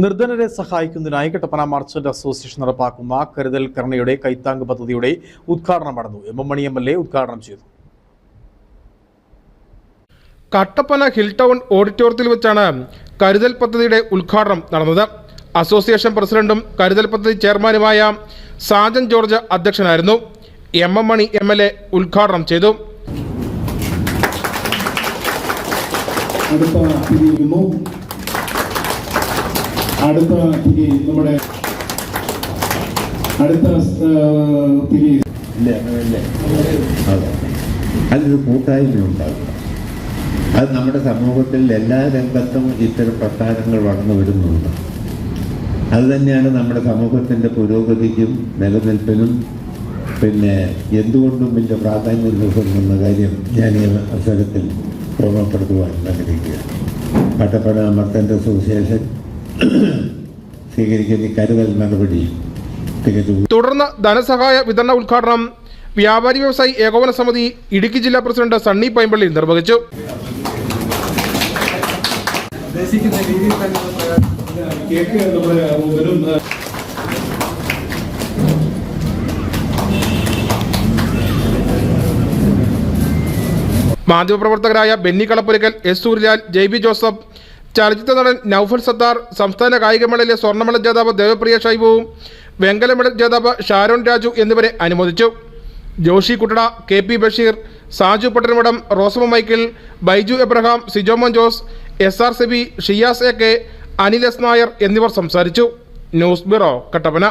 നിർധനരെ സഹായിക്കുന്നതിനായി Kattappana merchant association നടപ്പാക്കുന്ന കരുതൽ കരുണയുടെ കൈത്താങ് പദ്ധതിയുടെ ഉദ്ഘാടനം നടന്നു. M M Mani M L A ഉദ്ഘാടനം ചെയ്തു. കട്ടപ്പന ഹിൽ ടൗൺ ഓഡിറ്റോറിയത്തിൽ വെച്ചാണ് കരുതൽ പദ്ധതിയുടെ ഉദ്ഘാടനം നടന്നത്. അസോസിയേഷൻ പ്രസിഡന്റും കരുതൽ പദ്ധതി ചെയർമാനുമായ സാജൻ ജോർജ് അധ്യക്ഷനായിരുന്നു. M M Mani M L A ഉദ്ഘാടനം ചെയ്തു. അടുത്ത അടുത്ത തിരി നമ്മുടെ അടുത്ത തിരി. അതൊരു കൂട്ടായ്മ ഉണ്ടാകും. അത് നമ്മുടെ സമൂഹത്തിൽ എല്ലാ രംഗത്തും ഇത്തരം പ്രസ്ഥാനങ്ങൾ വളർന്നു വരുന്നുണ്ട്. അത് തന്നെയാണ് നമ്മുടെ സമൂഹത്തിന്റെ പുരോഗതിക്കും നിലനിൽപ്പിനും പിന്നെ എന്തുകൊണ്ടും വലിയ പ്രാധാന്യം നൽകുന്ന കാര്യം ഞാൻ ഈ അവസരത്തിൽ ഓർമ്മപ്പെടുത്തുവാൻ ആഗ്രഹിക്കുക പട്ടപ്പന മർത്തന്റെ അസോസിയേഷൻ സ്വീകരിക്കുന്ന ഈ കരുതൽ നടപടി തുടർന്ന് ധനസഹായ വിതരണ ഉദ്ഘാടനം. വ്യാപാരി വ്യവസായി ഏകോപന സമിതി ഇടുക്കി ജില്ലാ പ്രസിഡന്റ് സണ്ണി പൈമ്പള്ളി നിർവഹിച്ചു. മാധ്യമപ്രവർത്തകരായ ബെന്നി കളപ്പുരക്കൽ എസ് സൂര്യലാൽ ബി ജോസഫ് ചലച്ചിത്ര നടൻ നൌഫൽ സത്താർ സംസ്ഥാന കായികമേളയിലെ സ്വർണമെഡൽ ജേതാവ് ദേവപ്രിയ ഷൈബുവും വെങ്കല മെഡൽ ജേതാവ് ഷാരോൺ രാജു എന്നിവരെ അനുമോദിച്ചു. Joshi Kuttada K P Basheer Saju Pattanamadam Rosamma Michael Baiju Abraham Sijomon Jose S R Sebi Shiyas A K Anil S Nair എന്നിവർ സംസാരിച്ചു. News bureau Kattappana.